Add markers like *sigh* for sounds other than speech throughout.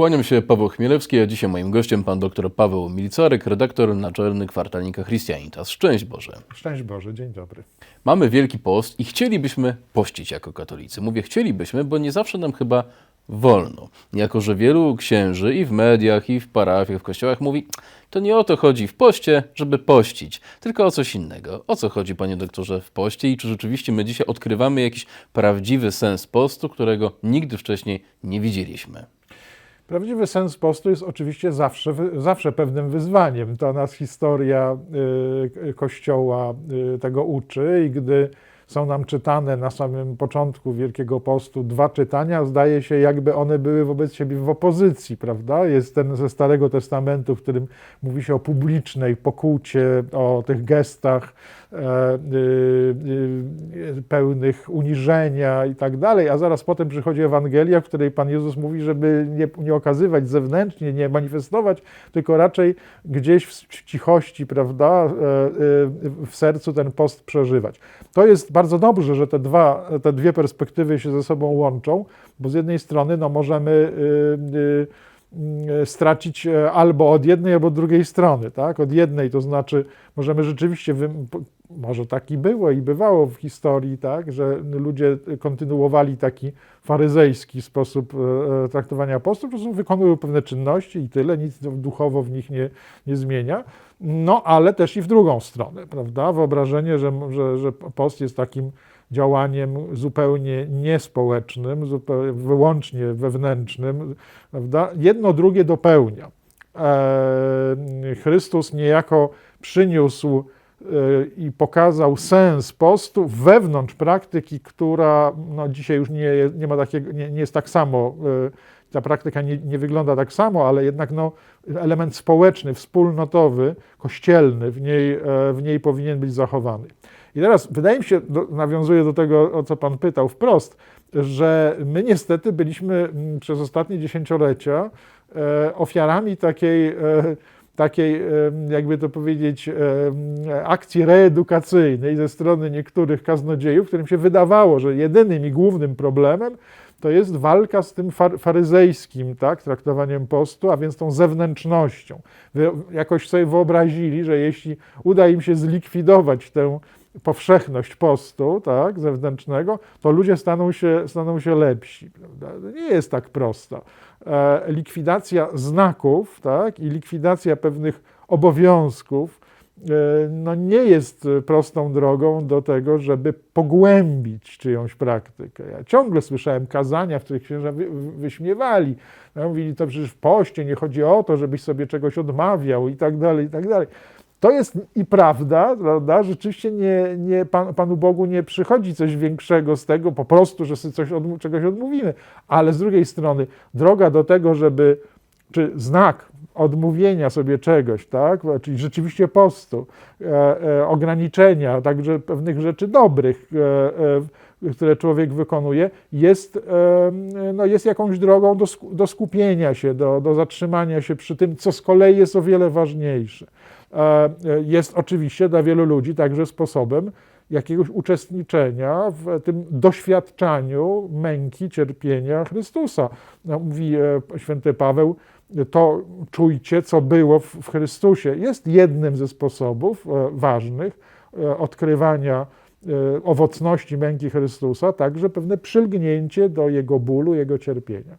Kłaniam się, Paweł Chmielewski, a dzisiaj moim gościem pan dr Paweł Milicarek, redaktor naczelny kwartalnika Christianitas. Szczęść Boże. Szczęść Boże, dzień dobry. Mamy Wielki Post i chcielibyśmy pościć jako katolicy. Mówię chcielibyśmy, bo nie zawsze nam chyba wolno. Jako, że wielu księży i w mediach, i w parafiach, w kościołach mówi, to nie o to chodzi w poście, żeby pościć, tylko o coś innego. O co chodzi, panie doktorze, w poście i czy rzeczywiście my dzisiaj odkrywamy jakiś prawdziwy sens postu, którego nigdy wcześniej nie widzieliśmy? Prawdziwy sens postu jest oczywiście zawsze, zawsze pewnym wyzwaniem. To nas historia y, Kościoła y, tego uczy i gdy są nam czytane na samym początku Wielkiego Postu dwa czytania, zdaje się, jakby one były wobec siebie w opozycji, prawda? Jest ten ze Starego Testamentu, w którym mówi się o publicznej pokucie, o tych gestach pełnych uniżenia i tak dalej, a zaraz potem przychodzi Ewangelia, w której Pan Jezus mówi, żeby nie, nie okazywać zewnętrznie, nie manifestować, tylko raczej gdzieś w cichości, prawda, e, e, w sercu ten post przeżywać. To jest bardzo dobrze, że te, dwa, te dwie perspektywy się ze sobą łączą, bo z jednej strony no, możemy y, y, stracić e, albo od jednej, albo od drugiej strony. Tak? Od jednej to znaczy możemy rzeczywiście, może tak i było i bywało w historii, tak? że ludzie kontynuowali taki faryzejski sposób e, traktowania postów, po prostu wykonują pewne czynności i tyle, nic duchowo w nich nie, nie zmienia. No, ale też i w drugą stronę, prawda? Wyobrażenie, że, że, że post jest takim działaniem zupełnie niespołecznym, zupełnie, wyłącznie wewnętrznym, prawda? Jedno drugie dopełnia. E, Chrystus niejako przyniósł e, i pokazał sens postu wewnątrz praktyki, która no, dzisiaj już nie, nie ma takiego, nie, nie jest tak samo e, ta praktyka nie, nie, wygląda tak samo, ale jednak no, element społeczny, wspólnotowy, kościelny w niej, w niej powinien być zachowany. I teraz wydaje mi się, do, nawiązuję do tego, o co Pan pytał wprost, że my niestety byliśmy mm, przez ostatnie dziesięciolecia e, ofiarami takiej, e, takiej, jakby to powiedzieć, akcji reedukacyjnej ze strony niektórych kaznodziejów, którym się wydawało, że jedynym i głównym problemem to jest walka z tym faryzejskim tak, traktowaniem postu, a więc tą zewnętrznością. Wy jakoś sobie wyobrazili, że jeśli uda im się zlikwidować tę powszechność postu tak, zewnętrznego, to ludzie staną się, staną się lepsi. Prawda? Nie jest tak prosto. E, likwidacja znaków tak, i likwidacja pewnych obowiązków E, no nie jest prostą drogą do tego, żeby pogłębić czyjąś praktykę. Ja ciągle słyszałem kazania, w których księża wy, wyśmiewali. No, mówili, to przecież w poście nie chodzi o to, żebyś sobie czegoś odmawiał i tak dalej, i tak dalej. To jest i prawda, prawda? Rzeczywiście nie, nie, Pan, Panu Bogu nie przychodzi coś większego z tego, po prostu, że sobie coś od, czegoś odmówimy. Ale z drugiej strony, droga do tego, żeby, czy znak odmówienia sobie czegoś, tak? czyli rzeczywiście postu, e, e, ograniczenia także pewnych rzeczy dobrych, e, które człowiek wykonuje, jest, no jest jakąś drogą do, do skupienia się, do, do zatrzymania się przy tym, co z kolei jest o wiele ważniejsze. Jest oczywiście dla wielu ludzi także sposobem jakiegoś uczestniczenia w tym doświadczaniu męki, cierpienia Chrystusa. No, mówi święty Paweł, to czujcie, co było w Chrystusie, jest jednym ze sposobów e, ważnych e, odkrywania e, owocności męki Chrystusa, także pewne przylgnięcie do Jego bólu, Jego cierpienia.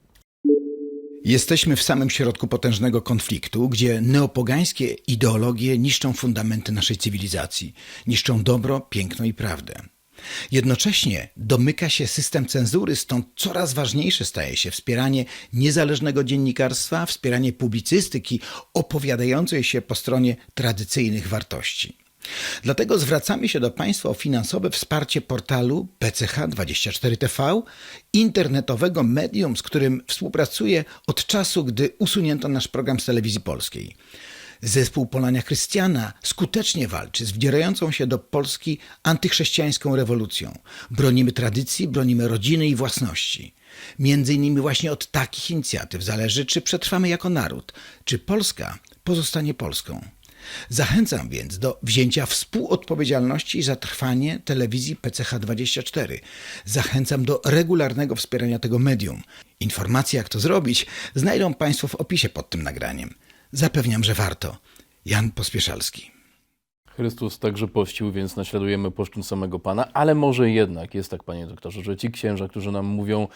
Jesteśmy w samym środku potężnego konfliktu, gdzie neopogańskie ideologie niszczą fundamenty naszej cywilizacji, niszczą dobro, piękno i prawdę. Jednocześnie domyka się system cenzury, stąd coraz ważniejsze staje się wspieranie niezależnego dziennikarstwa, wspieranie publicystyki opowiadającej się po stronie tradycyjnych wartości. Dlatego zwracamy się do Państwa o finansowe wsparcie portalu PCH24TV, internetowego medium, z którym współpracuję od czasu, gdy usunięto nasz program z telewizji polskiej. Zespół Polania Chrystiana skutecznie walczy z wdzierającą się do Polski antychrześcijańską rewolucją. Bronimy tradycji, bronimy rodziny i własności. Między innymi właśnie od takich inicjatyw zależy, czy przetrwamy jako naród, czy Polska pozostanie Polską. Zachęcam więc do wzięcia współodpowiedzialności za trwanie telewizji PCH24. Zachęcam do regularnego wspierania tego medium. Informacje, jak to zrobić, znajdą Państwo w opisie pod tym nagraniem. Zapewniam, że warto. Jan Pospieszalski. Chrystus także pościł, więc naśladujemy poszczyn samego Pana, ale może jednak jest tak, panie doktorze, że ci księża, którzy nam mówią,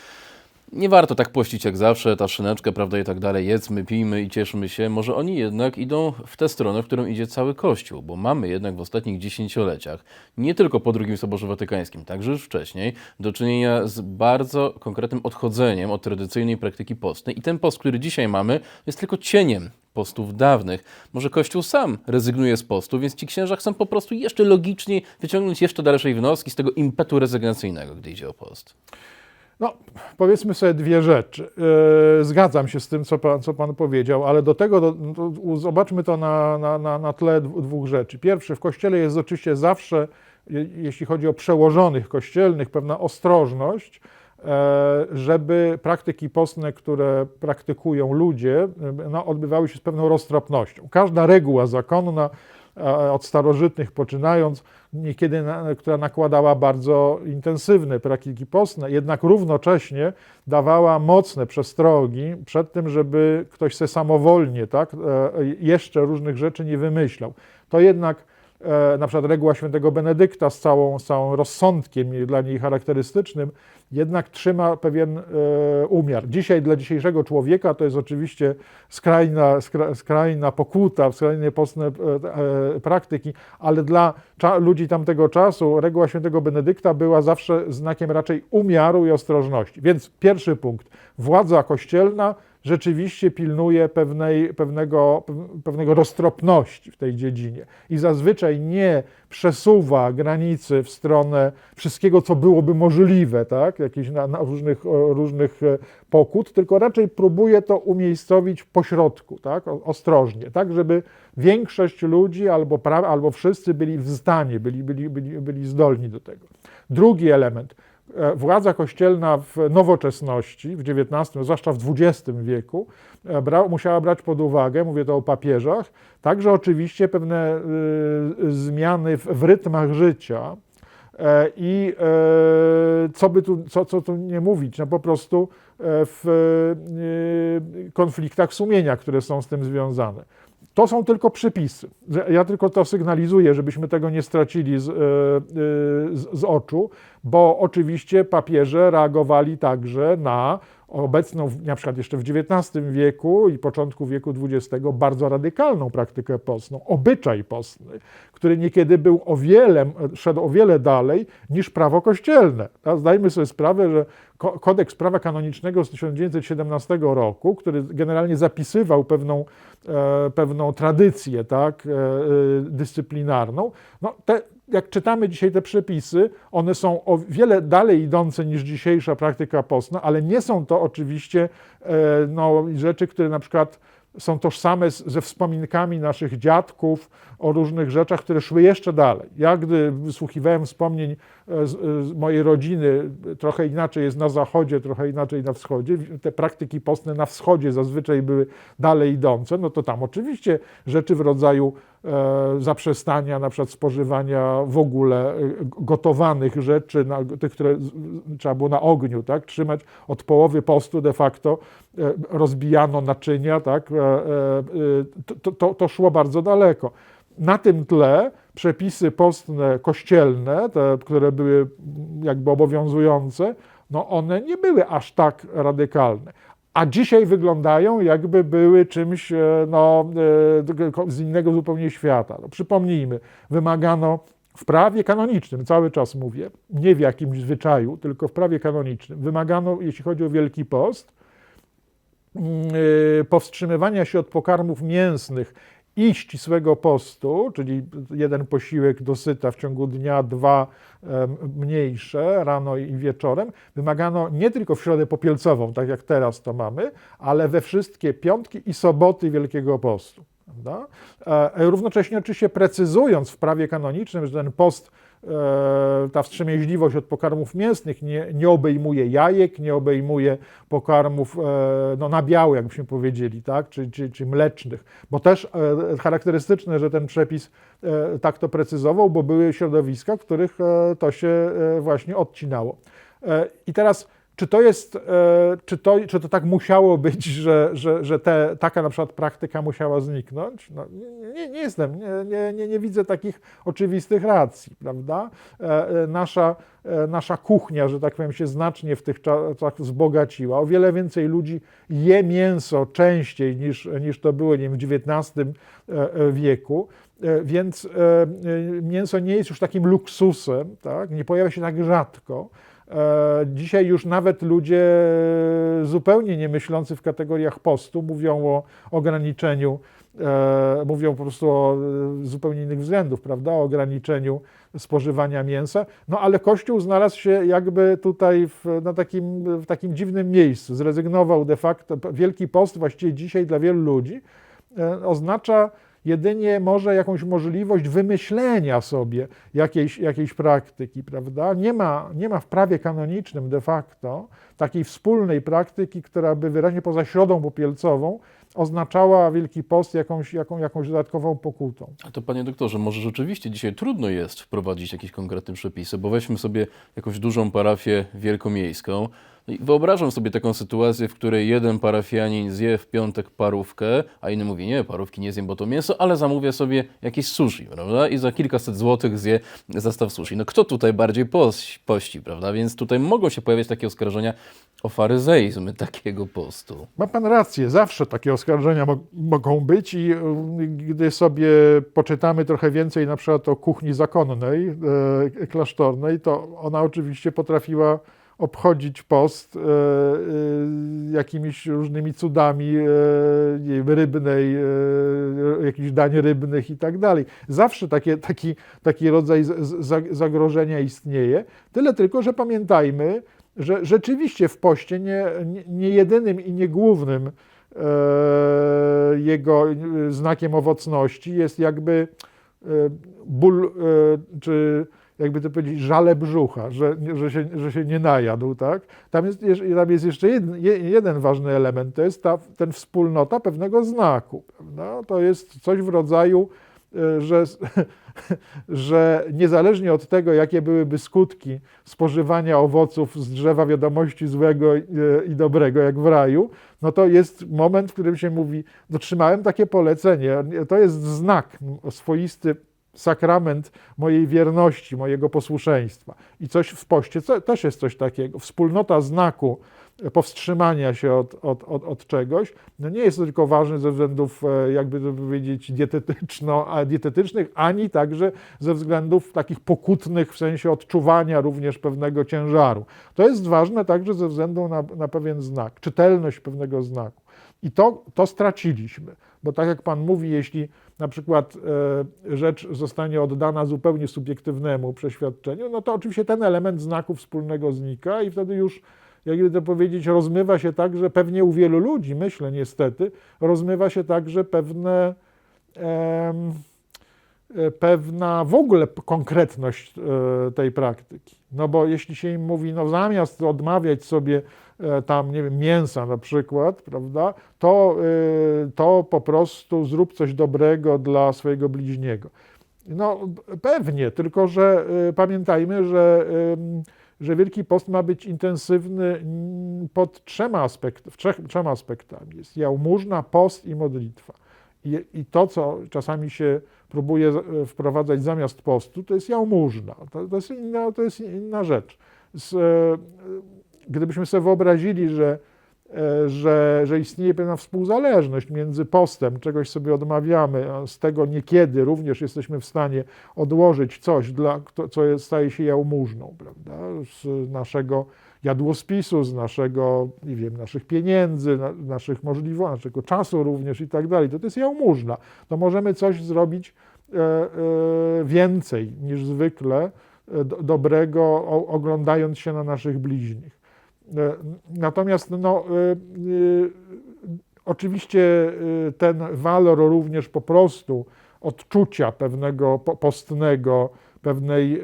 nie warto tak pościć jak zawsze, ta szyneczka, prawda, i tak dalej, jedzmy, pijmy i cieszmy się, może oni jednak idą w tę stronę, w którą idzie cały Kościół, bo mamy jednak w ostatnich dziesięcioleciach, nie tylko po II Soborze Watykańskim, także już wcześniej, do czynienia z bardzo konkretnym odchodzeniem od tradycyjnej praktyki postnej i ten post, który dzisiaj mamy, jest tylko cieniem postów dawnych. Może Kościół sam rezygnuje z postu, więc ci księża chcą po prostu jeszcze logiczniej wyciągnąć jeszcze dalszej wnioski z tego impetu rezygnacyjnego, gdy idzie o post. No, powiedzmy sobie dwie rzeczy. Yy, Zgadzam się z tym, co pan, co pan powiedział, ale do tego do, to zobaczmy to na, na, na, tle dwóch rzeczy. Pierwsze, w kościele jest oczywiście zawsze, je- jeśli chodzi o przełożonych kościelnych, pewna ostrożność, e, żeby praktyki postne, które praktykują ludzie, e, no, odbywały się z pewną roztropnością. Każda reguła zakonna, e, od starożytnych poczynając, niekiedy, która nakładała bardzo intensywne praktyki postne, jednak równocześnie dawała mocne przestrogi przed tym, żeby ktoś se samowolnie tak, e, jeszcze różnych rzeczy nie wymyślał. To jednak e, na przykład reguła świętego Benedykta z, całą, z całym rozsądkiem dla niej charakterystycznym, jednak trzyma pewien e, umiar. Dzisiaj dla dzisiejszego człowieka to jest oczywiście skrajna, skra, skrajna pokuta, skrajnie postne e, praktyki, ale dla ludzi tamtego czasu reguła świętego Benedykta była zawsze znakiem raczej umiaru i ostrożności. Więc pierwszy punkt. Władza kościelna rzeczywiście pilnuje pewnej, pewnego, pewnego roztropności w tej dziedzinie i zazwyczaj nie przesuwa granicy w stronę wszystkiego, co byłoby możliwe, tak? jakichś na, na różnych, o, różnych e, pokut, tylko raczej próbuje to umiejscowić pośrodku, tak? O- ostrożnie, tak żeby większość ludzi albo, pra, albo wszyscy byli w stanie, byli, byli, byli, byli zdolni do tego. Drugi element. E, Władza kościelna w nowoczesności, w XIX, zwłaszcza w XX wieku, e, musiała brać pod uwagę, mówię to o papieżach, także oczywiście pewne y, zmiany w, w rytmach życia. E, I e, co by tu, co, co tu nie mówić, no po prostu w e, konfliktach sumienia, które są z tym związane. To są tylko przypisy. Ja tylko to sygnalizuję, żebyśmy tego nie stracili z, e, e, z, z oczu, bo oczywiście papieże reagowali także na obecną, na przykład jeszcze w XIX wieku i początku wieku XX, bardzo radykalną praktykę postną, obyczaj postny, który niekiedy był o wiele, szedł o wiele dalej niż prawo kościelne. Zdajmy sobie sprawę, że ko- kodeks prawa kanonicznego z 1917 roku, który generalnie zapisywał pewną, e, pewną tradycję tak, e, e, dyscyplinarną, no te, jak czytamy dzisiaj te przepisy, one są o wiele dalej idące niż dzisiejsza praktyka postna, ale nie są to oczywiście e, no, rzeczy, które na przykład są tożsame ze wspominkami naszych dziadków o różnych rzeczach, które szły jeszcze dalej. Ja, gdy wysłuchiwałem wspomnień e, z, z mojej rodziny, trochę inaczej jest na zachodzie, trochę inaczej na wschodzie. Te praktyki postne na wschodzie zazwyczaj były dalej idące, no to tam oczywiście rzeczy w rodzaju e, zaprzestania na przykład spożywania w ogóle e, gotowanych rzeczy, tych, które trzeba było na ogniu, tak, trzymać od połowy postu de facto e, rozbijano naczynia, tak, e, e, e, to, to, to szło bardzo daleko. Na tym tle przepisy postne kościelne, te, które były jakby obowiązujące, no one nie były aż tak radykalne. A dzisiaj wyglądają, jakby były czymś e, no, e, z innego zupełnie świata. No, przypomnijmy, wymagano w prawie kanonicznym, cały czas mówię, nie w jakimś zwyczaju, tylko w prawie kanonicznym, wymagano, jeśli chodzi o Wielki Post, mm, y, powstrzymywania się od pokarmów mięsnych i ścisłego postu, czyli jeden posiłek dosyta w ciągu dnia, dwa mniejsze, rano i wieczorem, wymagano nie tylko w środę popielcową, tak jak teraz to mamy, ale we wszystkie piątki i soboty Wielkiego Postu. Prawda? E, Równocześnie oczywiście precyzując w prawie kanonicznym, że ten post e, ta wstrzemięźliwość od pokarmów mięsnych nie, nie obejmuje jajek, nie obejmuje pokarmów e, no, nabiałych, jakbyśmy powiedzieli, tak? czy, czy, czy mlecznych. Bo też e, charakterystyczne, że ten przepis e, tak to precyzował, bo były środowiska, w których e, to się e, właśnie odcinało. E, I teraz, czy to jest, e, czy to, czy to tak musiało być, *laughs* że, że, że te, taka na przykład praktyka musiała zniknąć? No, nie, nie, jestem, nie, nie, nie, widzę takich oczywistych racji, prawda? E, e, Nasza, nasza kuchnia, że tak powiem, się znacznie w tych czasach wzbogaciła. O wiele więcej ludzi je mięso częściej niż, niż to było nie wiem, w XIX wieku. Więc mięso nie jest już takim luksusem, tak? nie pojawia się tak rzadko. E, Dzisiaj już nawet ludzie zupełnie nie myślący w kategoriach postu mówią o ograniczeniu, e, mówią po prostu o e, zupełnie innych względów, prawda, o ograniczeniu spożywania mięsa. No ale Kościół znalazł się jakby tutaj w, na takim, w takim dziwnym miejscu. Zrezygnował de facto. Wielki Post właściwie dzisiaj dla wielu ludzi oznacza jedynie może jakąś możliwość wymyślenia sobie jakiejś, jakiejś praktyki, prawda? Nie ma, nie ma w prawie kanonicznym de facto takiej wspólnej praktyki, która by wyraźnie poza środą popielcową oznaczała Wielki Post jakąś, jaką, jakąś dodatkową pokutą. A to panie doktorze, może rzeczywiście dzisiaj trudno jest wprowadzić jakieś konkretne przepisy, bo weźmy sobie jakąś dużą parafię wielkomiejską. No wyobrażam sobie taką sytuację, w której jeden parafianin zje w piątek parówkę, a inny mówi, nie, parówki nie zjem, bo to mięso, ale zamówię sobie jakieś sushi, prawda? I za kilkaset złotych zje zestaw sushi. No kto tutaj bardziej pości, pości prawda? Więc tutaj mogą się pojawiać takie oskarżenia o faryzeizm takiego postu. Ma pan rację, zawsze takie oskarżenia mo- mogą być i y, gdy sobie poczytamy trochę więcej na przykład o kuchni zakonnej, e, klasztornej, to ona oczywiście potrafiła obchodzić post e, e, jakimiś różnymi cudami e, rybnej, jakichś dań rybnych i tak dalej. Zawsze takie, taki, taki rodzaj zagrożenia istnieje. Tyle tylko, że pamiętajmy, że rzeczywiście w poście nie, nie, jedynym i nie głównym jego znakiem owocności jest jakby ból, czy jakby to powiedzieć, żale brzucha, że, że, się, że się nie najadł, tak? Tam jest, tam jest jeszcze jeden, je- jeden ważny element, to jest ta ten wspólnota pewnego znaku, prawda? To jest coś w rodzaju, e, że, *laughs* że niezależnie od tego, jakie byłyby skutki spożywania owoców z drzewa wiadomości złego e, i dobrego, jak w raju, no to jest moment, w którym się mówi, dotrzymałem takie polecenie, to jest znak swoisty, sakrament mojej wierności, mojego posłuszeństwa. I coś w poście co, też jest coś takiego. Wspólnota znaku powstrzymania się od, od, od, od czegoś, no nie jest tylko ważne ze względów, e, jakby to powiedzieć, dietetyczno, dietetycznych, ani także ze względów takich pokutnych, w sensie odczuwania również pewnego ciężaru. To jest ważne także ze względu na, na pewien znak, czytelność pewnego znaku. I to, to straciliśmy, bo tak jak Pan mówi, jeśli na przykład e, rzecz zostanie oddana zupełnie subiektywnemu przeświadczeniu, no to oczywiście ten element znaku wspólnego znika i wtedy już, jakby to powiedzieć, rozmywa się także pewnie u wielu ludzi, myślę niestety, rozmywa się także pewne, e, pewna w ogóle konkretność e, tej praktyki. No bo jeśli się im mówi, no zamiast odmawiać sobie tam, nie wiem, mięsa na przykład, prawda, to, e, to po prostu zrób coś dobrego dla swojego bliźniego. No pewnie, tylko że e, pamiętajmy, że, że Wielki Post ma być intensywny pod trzema, aspekt, trzech, trzema aspektami. Jest jałmużna, post i modlitwa. I, I to, co czasami się próbuje e, wprowadzać zamiast postu, to jest jałmużna. To, to, jest, inna, to jest inna rzecz. Z, e, gdybyśmy sobie wyobrazili, że, e, że, że istnieje pewna współzależność między postem, czegoś sobie odmawiamy, a z tego niekiedy również jesteśmy w stanie odłożyć coś, dla, co staje się jałmużną, prawda? z naszego jadłospisu, z naszego, nie wiem, naszych pieniędzy, na, naszych możliwości, naszego czasu również i tak dalej. To, to jest jałmużna. To możemy coś zrobić e, e, więcej niż zwykle do, dobrego, oglądając się na naszych bliźnich. E, Natomiast no, e, e, oczywiście ten walor również po prostu odczucia pewnego po- postnego, pewnej,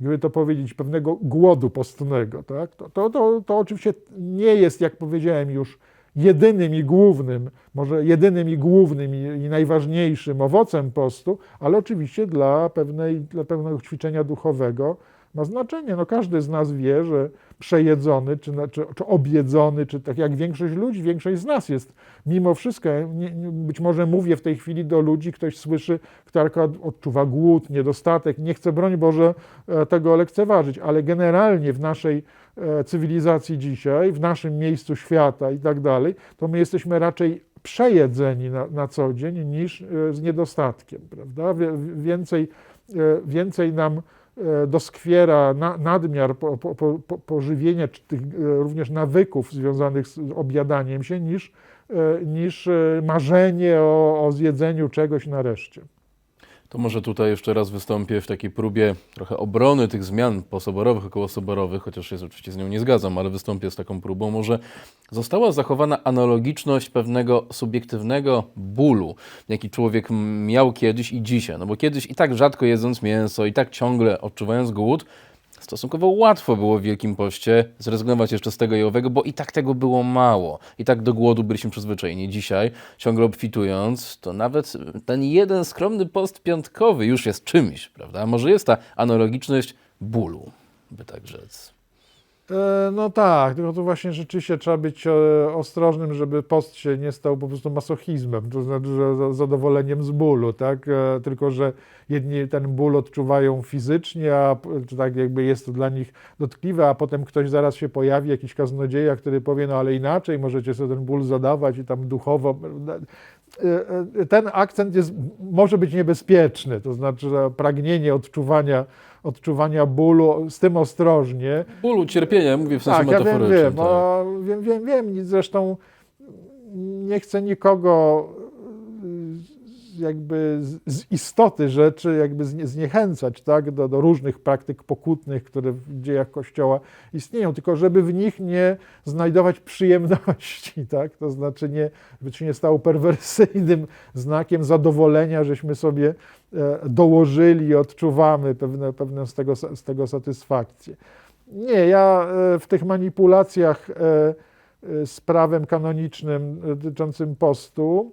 jakby to powiedzieć, pewnego głodu postnego. Tak? To, to, to, to oczywiście nie jest, jak powiedziałem już, jedynym i głównym, może jedynym i głównym i, i najważniejszym owocem postu, ale oczywiście dla, pewnej, dla pewnego ćwiczenia duchowego ma znaczenie. No każdy z nas wie, że przejedzony, czy, czy, czy objedzony, czy tak jak większość ludzi, większość z nas jest mimo wszystko, nie, być może mówię w tej chwili do ludzi, ktoś słyszy, kto odczuwa głód, niedostatek, nie chce, broń Boże, e, tego lekceważyć, ale generalnie w naszej e, cywilizacji dzisiaj, w naszym miejscu świata i tak dalej, to my jesteśmy raczej przejedzeni na, na co dzień niż e, z niedostatkiem, prawda? Więcej, więcej nam doskwiera na, nadmiar po, po, po, po- pożywienia, czy tych e, również nawyków związanych z objadaniem się, niż, e, niż e, marzenie o, o zjedzeniu czegoś nareszcie. To może tutaj jeszcze raz wystąpię w takiej próbie trochę obrony tych zmian posoborowych, okołosoborowych, chociaż się oczywiście z nią nie zgadzam, ale wystąpię z taką próbą. Może została zachowana analogiczność pewnego subiektywnego bólu, jaki człowiek miał kiedyś i dzisiaj. No bo kiedyś i tak rzadko jedząc mięso, i tak ciągle odczuwając głód, stosunkowo łatwo było w Wielkim Poście zrezygnować jeszcze z tego i owego, bo i tak tego było mało. I tak do głodu byliśmy przyzwyczajeni. Dzisiaj, ciągle obfitując, to nawet ten jeden skromny post piątkowy już jest czymś, prawda? Może jest ta analogiczność bólu, by tak rzec. E, No tak, tylko tu właśnie rzeczywiście trzeba być e, ostrożnym, żeby post się nie stał po prostu masochizmem, to znaczy, zadowoleniem z bólu, tak? E, Tylko, że jedni ten ból odczuwają fizycznie, a tak jakby jest to dla nich dotkliwe, a potem ktoś zaraz się pojawi, jakiś kaznodzieja, który powie, no ale inaczej, możecie sobie ten ból zadawać i tam duchowo. Ten akcent jest, może być niebezpieczny, to znaczy, pragnienie odczuwania, odczuwania bólu, z tym ostrożnie, Bólu, cierpienia, mówię w sensie tak, ja wiem, metaforycznym. wiem, a wiem, wiem, wiem. I Zresztą nie chcę nikogo y, jakby z, istoty rzeczy jakby znie, zniechęcać tak, do, do różnych praktyk pokutnych, które w dziejach Kościoła istnieją, tylko żeby w nich nie znajdować przyjemności, *laughs* tak? to znaczy nie, żeby to się nie stało perwersyjnym znakiem zadowolenia, żeśmy sobie dołożyli i odczuwamy pewne, pewne z, tego, z tego satysfakcję. Nie, ja e, w tych manipulacjach e, e, z prawem kanonicznym e, dotyczącym postu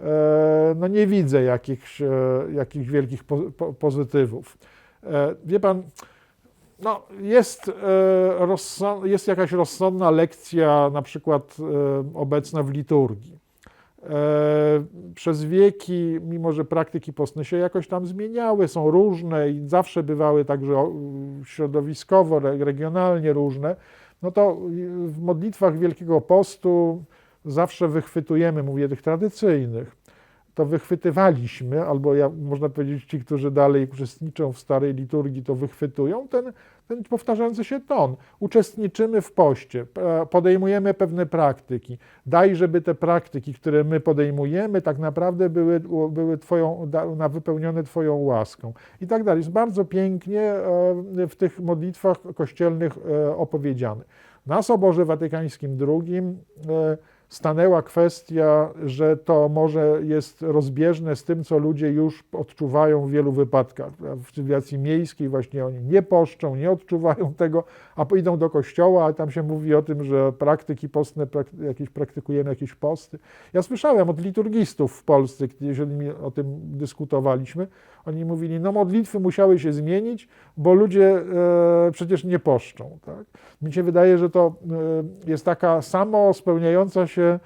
e, no nie widzę jakichś, e, jakichś wielkich po, po, pozytywów. E, Wie pan, no jest, e, jest jakaś rozsądna lekcja, na przykład e, obecna w liturgii. E, Przez wieki, mimo że praktyki postne się jakoś tam zmieniały, są różne i zawsze bywały także środowiskowo, re- regionalnie różne, no to w modlitwach Wielkiego Postu zawsze wychwytujemy, mówię tych tradycyjnych, to wychwytywaliśmy, albo ja, można powiedzieć, ci, którzy dalej uczestniczą w starej liturgii, to wychwytują ten, powtarzający się ton. Uczestniczymy w poście, e, podejmujemy pewne praktyki. Daj, żeby te praktyki, które my podejmujemy, tak naprawdę były, były twoją, na wypełnione Twoją łaską. I tak dalej. Jest bardzo pięknie e, w tych modlitwach kościelnych e, opowiedziane. Na Soborze Watykańskim II stanęła kwestia, że to może jest rozbieżne z tym, co ludzie już odczuwają w wielu wypadkach. W cywilizacji miejskiej właśnie oni nie poszczą, nie odczuwają *laughs* tego, a idą do kościoła, a tam się mówi o tym, że praktyki postne, prak- jakieś praktykujemy jakieś posty. Ja słyszałem od liturgistów w Polsce, kiedy o tym dyskutowaliśmy, oni mówili, no modlitwy musiały się zmienić, bo ludzie e, przecież nie poszczą. Tak? Mi się wydaje, że to e, jest taka samo spełniająca się e,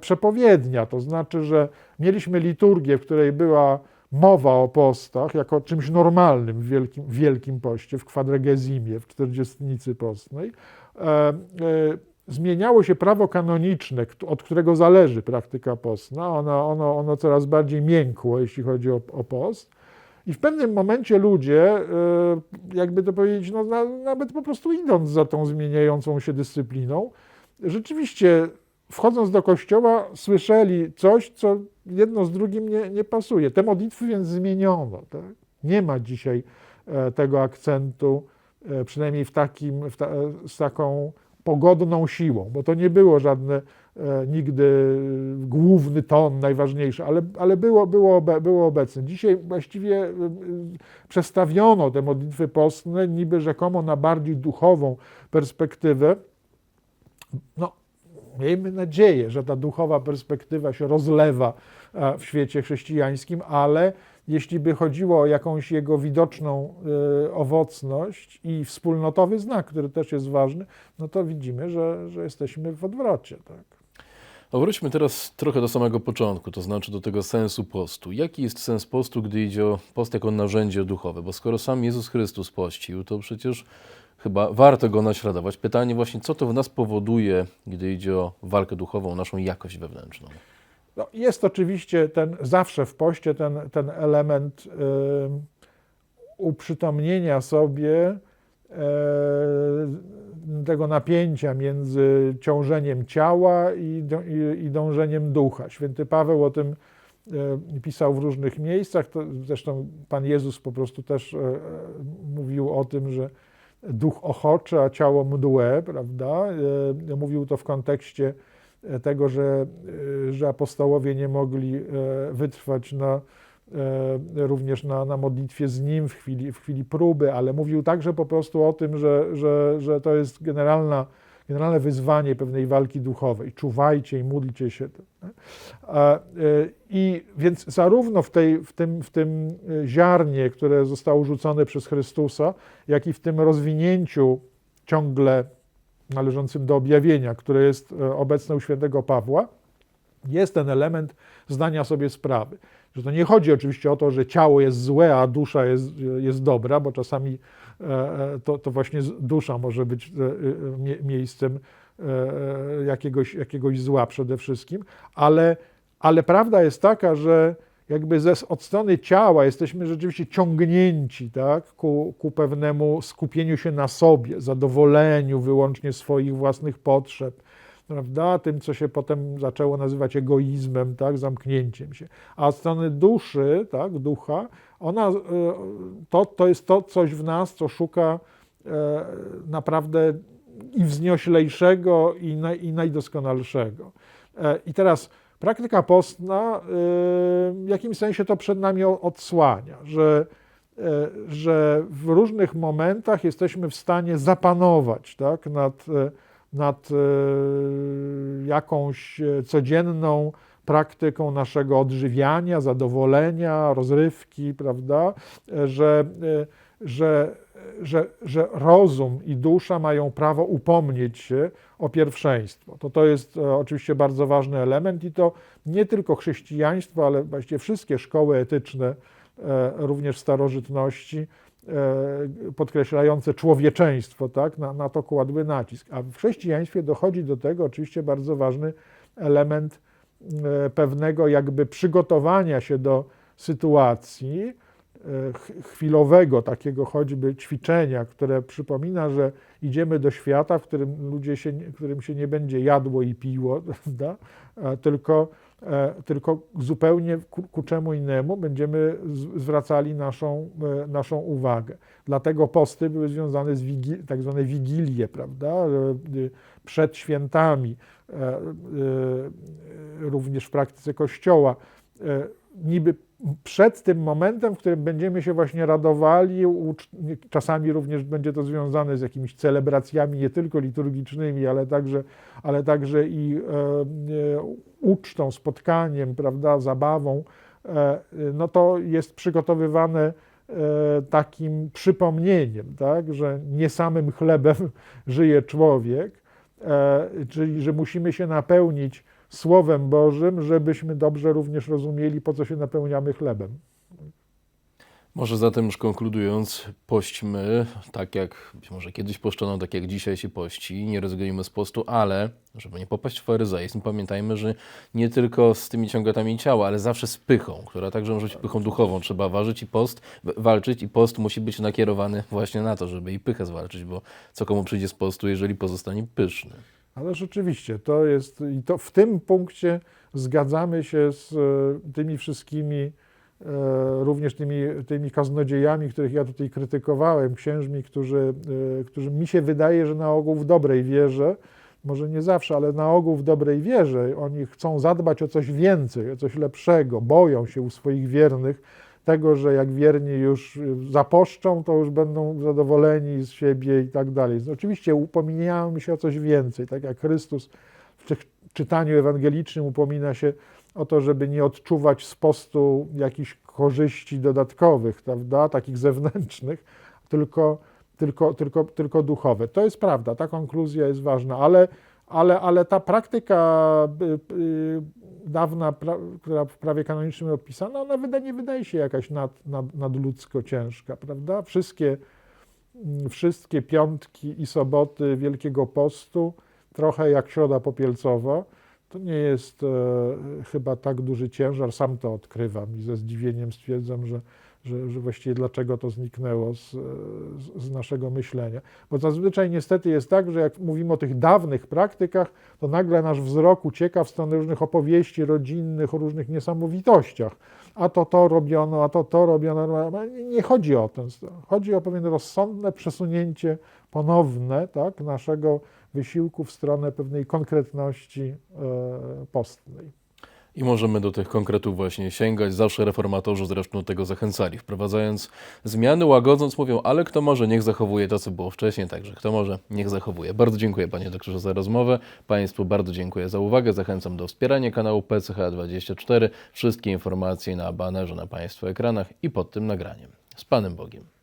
przepowiednia. To znaczy, że mieliśmy liturgię, w której była mowa o postach jako czymś normalnym w Wielkim, wielkim Poście, w kwadregezimie, w czterdziestnicy postnej. E, e, zmieniało się prawo kanoniczne, od którego zależy praktyka postna. Ono, ono, ono coraz bardziej miękło, jeśli chodzi o, o post. I w pewnym momencie ludzie, jakby to powiedzieć, no, na, nawet po prostu idąc za tą zmieniającą się dyscypliną, rzeczywiście wchodząc do kościoła, słyszeli coś, co jedno z drugim nie, nie pasuje. Te modlitwy więc zmieniono. Tak? Nie ma dzisiaj e, tego akcentu, e, przynajmniej w takim, w ta, z taką pogodną siłą, bo to nie było żadne e, nigdy główny ton, najważniejszy, ale, ale było, było, było obecne. Dzisiaj właściwie przestawiono te modlitwy postne niby rzekomo na bardziej duchową perspektywę. No, miejmy nadzieję, że ta duchowa perspektywa się rozlewa e, w świecie chrześcijańskim, ale jeśli by chodziło o jakąś jego widoczną e, owocność i wspólnotowy znak, który też jest ważny, no to widzimy, że, że jesteśmy w odwrocie. Tak? No wróćmy teraz trochę do samego początku, to znaczy do tego sensu postu. Jaki jest sens postu, gdy idzie o post jako narzędzie duchowe? Bo skoro sam Jezus Chrystus pościł, to przecież chyba warto go naśladować. Pytanie właśnie, co to w nas powoduje, gdy idzie o walkę duchową, naszą jakość wewnętrzną? No, jest oczywiście ten, zawsze w poście ten, ten element y, uprzytomnienia sobie y, tego napięcia między ciążeniem ciała i, i, i dążeniem ducha. Święty Paweł o tym y, pisał w różnych miejscach. To, zresztą Pan Jezus po prostu też y, mówił o tym, że duch ochoczy, a ciało mdłe, prawda? Y, mówił to w kontekście tego, że, że apostołowie nie mogli e, wytrwać na, e, również na, na modlitwie z Nim w chwili, w chwili próby, ale mówił także po prostu o tym, że, że, że to jest generalna, generalne wyzwanie pewnej walki duchowej. Czuwajcie i módlcie się. E, I więc zarówno w, tej, w, tym, w tym ziarnie, które zostało rzucone przez Chrystusa, jak i w tym rozwinięciu ciągle należącym do objawienia, które jest obecne u świętego Pawła, jest ten element zdania sobie sprawy. Że to nie chodzi oczywiście o to, że ciało jest złe, a dusza jest, jest dobra, bo czasami to, to właśnie dusza może być miejscem jakiegoś, jakiegoś zła przede wszystkim, ale, ale prawda jest taka, że jakby ze, od strony ciała jesteśmy rzeczywiście ciągnięci tak, ku, ku pewnemu skupieniu się na sobie, zadowoleniu wyłącznie swoich własnych potrzeb, prawda, tym, co się potem zaczęło nazywać egoizmem, tak, zamknięciem się. A od strony duszy, tak, ducha, ona, to, to jest to coś w nas, co szuka e, naprawdę i wznioślejszego, i, i najdoskonalszego. E, I teraz praktyka postna w jakimś sensie to przed nami odsłania, że, że w różnych momentach jesteśmy w stanie zapanować tak, nad, nad jakąś codzienną praktyką naszego odżywiania, zadowolenia, rozrywki, prawda, że, że, że, że rozum i dusza mają prawo upomnieć się o pierwszeństwo. To, to jest oczywiście bardzo ważny element i to nie tylko chrześcijaństwo, ale właściwie wszystkie szkoły etyczne, również w starożytności, podkreślające człowieczeństwo, tak, na, na to kładły nacisk. A w chrześcijaństwie dochodzi do tego oczywiście bardzo ważny element pewnego jakby przygotowania się do sytuacji, chwilowego takiego choćby ćwiczenia, które przypomina, że idziemy do świata, w którym ludzie się, którym się nie będzie jadło i piło, *laughs* prawda? Tylko, tylko zupełnie ku, ku czemu innemu będziemy zwracali naszą, naszą uwagę. Dlatego posty były związane z wigil, tak zwane wigilie, prawda? Przed świętami, również w praktyce Kościoła. Niby przed tym momentem, w którym będziemy się właśnie radowali, czasami również będzie to związane z jakimiś celebracjami nie tylko liturgicznymi, ale także, ale także i e, ucztą, spotkaniem, prawda, zabawą, e, no to jest przygotowywane e, takim przypomnieniem, tak, że nie samym chlebem *laughs* żyje człowiek, e, czyli że musimy się napełnić Słowem Bożym, żebyśmy dobrze również rozumieli, po co się napełniamy chlebem. Może zatem już konkludując, pośćmy tak jak może kiedyś poszczono, tak jak dzisiaj się pości, nie rezygnujmy z postu, ale żeby nie popaść w faryzeizm, pamiętajmy, że nie tylko z tymi ciągotami ciała, ale zawsze z pychą, która także może być pychą duchową. Trzeba ważyć i post, walczyć i post musi być nakierowany właśnie na to, żeby i pychę zwalczyć, bo co komu przyjdzie z postu, jeżeli pozostanie pyszny. Ale rzeczywiście, to jest, i to w tym punkcie zgadzamy się z e, tymi wszystkimi, e, również tymi, tymi kaznodziejami, których ja tutaj krytykowałem, księżmi, którzy, e, którzy mi się wydaje, że na ogół w dobrej wierze może nie zawsze, ale na ogół w dobrej wierze. Oni chcą zadbać o coś więcej, o coś lepszego, boją się u swoich wiernych tego, że jak wierni już y, zaposzczą, to już będą zadowoleni z siebie i tak dalej. Więc Oczywiście upominiamy się o coś więcej, tak jak Chrystus w czy- czytaniu ewangelicznym upomina się o to, żeby nie odczuwać z postu jakichś korzyści dodatkowych, prawda, takich zewnętrznych, tylko, tylko, tylko, tylko duchowe. To jest prawda, ta konkluzja jest ważna, ale, ale, ale ta praktyka y, y, dawna, pra, która w prawie kanonicznym opisana, ona wyda, nie wydaje się jakaś nad, nad, nadludzko ciężka, prawda? Wszystkie, mm, wszystkie piątki i soboty Wielkiego Postu, trochę jak Środa Popielcowa, to nie jest e, chyba tak duży ciężar, sam to odkrywam i ze zdziwieniem stwierdzam, że, że, że właściwie dlaczego to zniknęło z, z, naszego myślenia. Bo zazwyczaj niestety jest tak, że jak mówimy o tych dawnych praktykach, to nagle nasz wzrok ucieka w stronę różnych opowieści rodzinnych o różnych niesamowitościach. A to to robiono, a to to robiono. Nie chodzi o to. Chodzi o pewien rozsądne przesunięcie ponowne tak, naszego wysiłku w stronę pewnej konkretności e, postnej. I możemy do tych konkretów właśnie sięgać. Zawsze reformatorzy zresztą do tego zachęcali. Wprowadzając zmiany, łagodząc, mówią, ale kto może, niech zachowuje to, co było wcześniej, także kto może, niech zachowuje. Bardzo dziękuję panie doktorze za rozmowę. Państwu bardzo dziękuję za uwagę. Zachęcam do wspierania kanału PCH24. Wszystkie informacje na banerze na Państwa ekranach i pod tym nagraniem. Z Panem Bogiem.